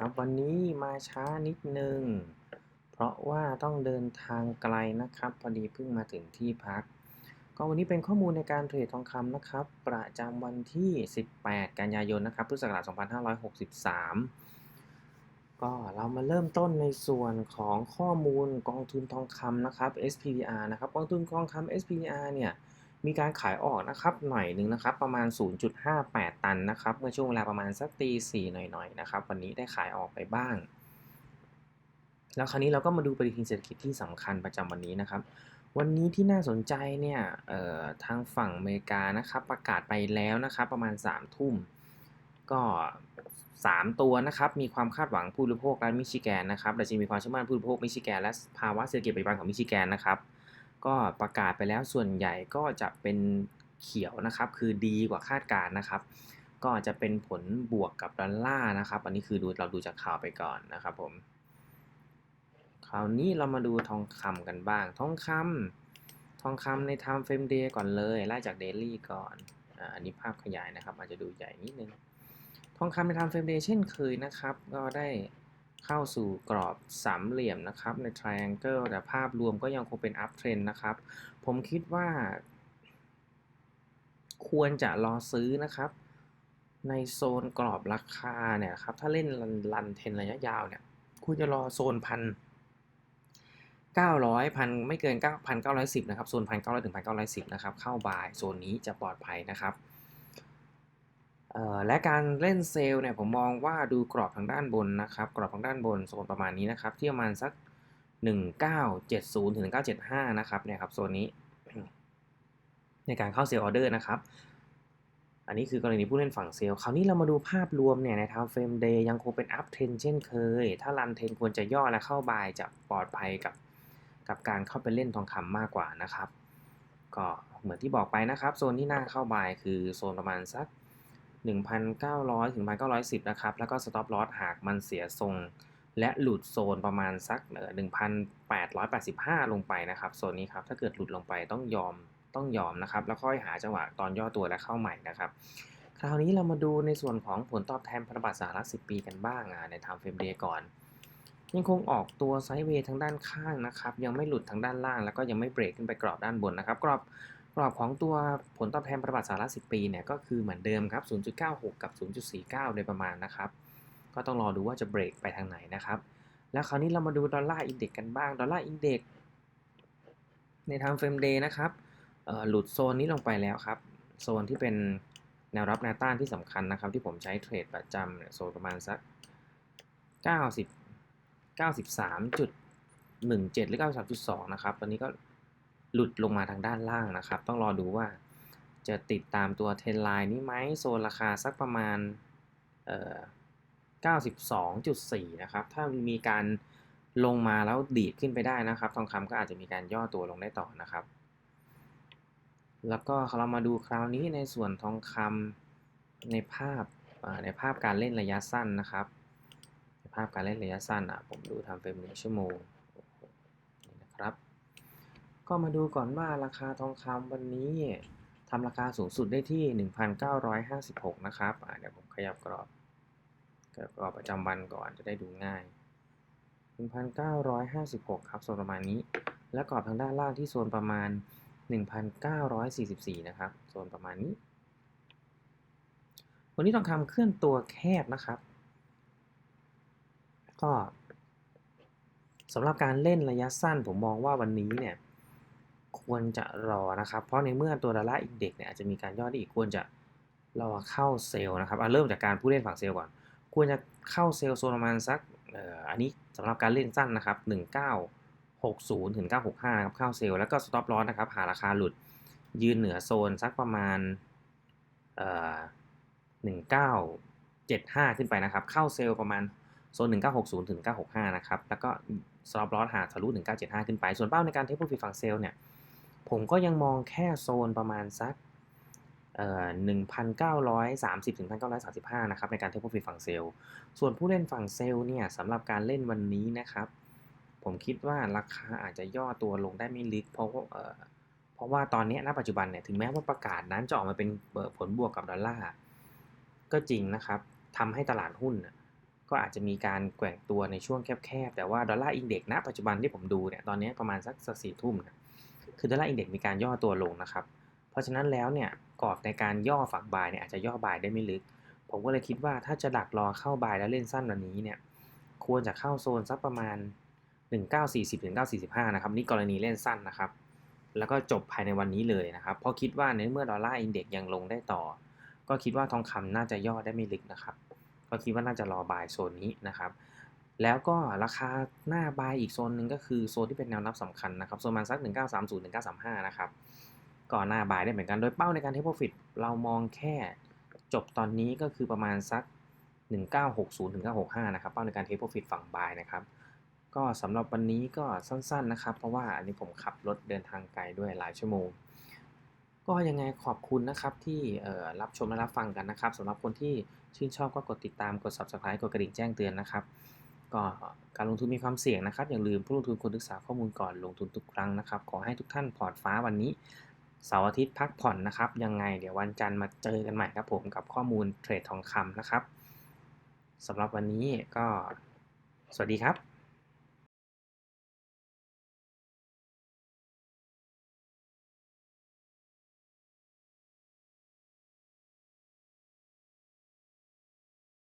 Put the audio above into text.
ครับ วันนี้มาช้านิดนึง เพราะว่าต้องเดินทางไกลนะครับ พอดีเพิ่งมาถึงที่พัก ก็วันนี้เป็นข้อมูลในการเทรดทองคำนะครับ ประจำวันที่ 18 กันยายนนะครับพุทธศักราช2563 ก็เรามาเริ่มต้นในส่วนของข้อมูลกองทุนทองคำนะครับ SPDR นะครับกองทุนทองคำ SPDR เนี่ย มีการขายออกนะครับหน่อยหนึ่งนะครับประมาณ 0.58 ตันนะครับเมื่อช่วงเวลาประมาณสักตีสี่หน่อยๆนะครับวันนี้ได้ขายออกไปบ้าง แล้วคราวนี้เราก็มาดูปฏิทินเศรษฐกิจที่สำคัญประจำวันนี้นะครับ วันนี้ที่น่าสนใจเนี่ยทางฝั่งอเมริกานะครับประกาศไปแล้วนะครับประมาณ3ทุ่มก็ 3 ตัวนะครับ มีความคาดหวังผู้บริโภครัฐมิชิแกนนะครับดัชนีมีความเชื่อมั่นผู้บริโภคมิชิแกนและภาวะเศรษฐกิจปัจจุบันของมิชิแกนนะครับ ก็ประกาศไปแล้วส่วนใหญ่ก็จะเป็นเขียวนะครับ คือดีกว่าคาดการนะครับ ก็จะเป็นผลบวกกับดอลลาร์นะครับ อันนี้คือดูเราดูจากข่าวไปก่อนนะครับผม คราวนี้เรามาดูทองคำกันบ้าง ทองคำทองคำใน time frame day ก่อนเลยไล่จาก daily ก่อนอ่าอันนี้ภาพขยายนะครับ อาจจะดูใหญ่นิดนึง ทองคำใน time frame day เช่นเคยนะครับ ก็ได้ เข้าสู่กรอบสามเหลี่ยมนะครับใน triangle แต่ภาพรวมก็ยังคงเป็น up trend นะครับ ผมคิดว่า ควรจะรอซื้อนะครับ ในโซนกรอบราคาเนี่ยครับ ถ้าเล่นรันเทนระยะยาวเนี่ยควรจะรอโซนพันเก้าร้อยพันไม่เกินเก้าพันเก้าร้อยสิบนะครับ โซนพันเก้าร้อยถึงพันเก้าร้อยสิบนะครับ เข้าบาย โซนนี้จะปลอดภัยนะครับ และการเล่นเซลล์เนี่ยผมมองว่าดูกรอบทางด้านบนนะครับ กรอบทางด้านบนโซนประมาณนี้นะครับ ที่ประมาณสัก 1970ถึง1975 นะครับเนี่ยครับโซนนี้ ในการเข้าเซลล์ออเดอร์นะครับ อันนี้คือกรณีผู้เล่นฝั่งเซลล์ คราวนี้เรามาดูภาพรวมเนี่ยในทาวเฟรมเดย์ยังคงเป็นอัพเทนเช่นเคย ถ้ารันเทนควรจะย่อและเข้าบายจะปลอดภัยกับกับการเข้าไปเล่นทองคำมากกว่านะครับ ก็เหมือนที่บอกไปนะครับ โซนที่น่าเข้าบายคือโซนประมาณสัก 1,900 ถึง 1,910 นะครับ แล้วก็ stop loss หากมันเสียทรง และหลุดโซนประมาณสัก 1,885 ลงไปนะครับ โซนนี้ครับ ถ้าเกิดหลุดลงไปต้องยอม ต้องยอมนะครับ แล้วค่อยหาจังหวะตอนย่อตัวและเข้าใหม่นะครับ คราวนี้เรามาดูในส่วนของผลตอบแทนพันธบัตรสหรัฐ 10 ปีกันบ้างใน time frame day ก่อน ยังคงออกตัวไซด์เวย์ทางด้านข้างนะครับ ยังไม่หลุดทางด้านล่าง แล้วก็ยังไม่เบรกขึ้นไปกรอบด้านบนนะครับ กรอบ กรอบของตัวผลตอบแทนพันธบัตรสหรัฐ10 ปีเนี่ยก็คือเหมือนเดิมครับ 0.96 กับ 0.49 โดยประมาณนะครับ ก็ต้องรอดูว่าจะเบรกไปทางไหนนะครับ แล้วคราวนี้เรามาดูดอลลาร์อินเด็กกันบ้าง ดอลลาร์อินเด็กในทางเฟรมเดย์นะครับหลุดโซนนี้ลงไปแล้วครับ โซนที่เป็นแนวรับแนวต้านที่สำคัญนะครับ ที่ผมใช้เทรดประจำโซนประมาณสัก 90 93.17 หรือ 93.2 นะครับ ตอนนี้ก็ หลุดลงมาทางด้านล่างนะครับ ต้องรอดูว่าจะติดตามตัวเทรนไลน์นี้ไหมโซนราคาสักประมาณเอ่อ92.4 นะครับ ถ้ามีการลงมาแล้วดีดขึ้นไปได้นะครับ ทองคำก็อาจจะมีการย่อตัวลงได้ต่อนะครับ แล้วก็เรามาดูคราวนี้ในส่วนทองคำในภาพในภาพการเล่นระยะสั้นนะครับ ในภาพการเล่นระยะสั้นอะผมดูทำเฟรมหนึ่งชั่วโมง ก็มาดูก่อนว่าราคาทองคำวันนี้ทำราคาสูงสุดได้ที่ 1,956 นะครับเดี๋ยวผมขยับกรอบกรอบประจำวันก่อนจะได้ดูง่าย 1,956 ครับโซนประมาณนี้ และกรอบทางด้านล่างที่โซนประมาณ 1,944 นะครับโซนประมาณนี้ วันนี้ทองคำเคลื่อนตัวแคบนะครับ ก็สำหรับการเล่นระยะสั้นผมมองว่าวันนี้เนี่ย ควรจะรอนะครับ เพราะในเมื่อตัวดอลลาร์อินเด็กเนี่ยอาจจะมีการย่อได้อีกควรจะรอเข้าเซลล์นะครับเริ่มจากการผู้เล่นฝั่งเซลล์ก่อน ควรจะเข้าเซลล์โซนประมาณสักอันนี้สำหรับการเล่นสั้นนะครับ 1960 ถึง 965 นะครับ เข้าเซลล์แล้วก็สต็อปลอสนะครับ หาราคาหลุด ยืนเหนือโซนสักประมาณ 1975 ขึ้นไปนะครับ เข้าเซลล์ประมาณโซน 1960 ถึง 965 นะครับ แล้วก็สต็อปลอสหาทะลุ 1975 ขึ้นไป ส่วนเป้าในการเทคโปรฟิตฝั่งเซลล์เนี่ย ผมก็ยังมองแค่โซนประมาณสักเอ่อ1,930ถึง1,935 นะครับ ในการเทคโปรฟิตฝั่งเซลล์ ส่วนผู้เล่นฝั่งเซลล์เนี่ยสำหรับการเล่นวันนี้นะครับ ผมคิดว่าราคาอาจจะย่อตัวลงได้ไม่ลึก เพราะเอ่อเพราะว่าตอนนี้ณปัจจุบันเนี่ยถึงแม้ว่าประกาศนั้นจะออกมาเป็นผลบวกกับดอลลาร์ก็จริงนะครับทำให้ตลาดหุ้นก็อาจจะมีการแกว่งตัวในช่วงแคบๆ แต่ว่าดอลลาร์อินเด็กซ์ณปัจจุบันที่ผมดูเนี่ยตอนนี้ประมาณสักสี่ทุ่มนี่ย คือดอลลาร์อินเด็กซ์มีการย่อตัวลงนะครับ เพราะฉะนั้นแล้วเนี่ยกรอบในการย่อฝั่งบายเนี่ยอาจจะย่อบายได้ไม่ลึก ผมก็เลยคิดว่าถ้าจะดักรอเข้าบายแล้วเล่นสั้นวันนี้เนี่ยควรจะเข้าโซนสักประมาณ 1940ถึง1945 นะครับ นี่กรณีเล่นสั้นนะครับ แล้วก็จบภายในวันนี้เลยนะครับ เพราะคิดว่าในเมื่อดอลลาร์อินเด็กซ์ยังลงได้ต่อ ก็คิดว่าทองคำน่าจะย่อได้ไม่ลึกนะครับ ก็คิดว่าน่าจะรอบายโซนนี้นะครับ แล้วก็ราคาหน้าบายอีกโซนหนึ่งก็คือโซนที่เป็นแนวรับสำคัญนะครับโซนมาณสัก 1930 1935 นะครับก่อนหน้าบายได้เหมือนกัน โดยเป้าในการเทคโปรฟิตเรามองแค่จบตอนนี้ก็คือประมาณสัก 1960 1965 นะครับ เป้าในการเทคโปรฟิตฝั่งบายนะครับ ก็สำหรับวันนี้ก็สั้นๆนะครับ เพราะว่าอันนี้ผมขับรถเดินทางไกลด้วยหลายชั่วโมง ก็ยังไงขอบคุณนะครับที่รับชมและรับฟังกันนะครับสำหรับคนที่ชื่นชอบก็กดติดตามกด subscribe กดกระดิ่งแจ้งเตือนนะครับ ก็การลงทุนมีความเสี่ยงนะครับ อย่าลืมผู้ลงทุนควรศึกษาข้อมูลก่อนลงทุนทุกครั้งนะครับ ขอให้ทุกท่านพอร์ตฟ้าวันนี้เสาร์อาทิตย์พักผ่อนนะครับ ยังไงเดี๋ยววันจันทร์มาเจอกันใหม่ครับผมกับข้อมูลเทรดทองคำนะครับสำหรับวันนี้ก็สวัสดีครับ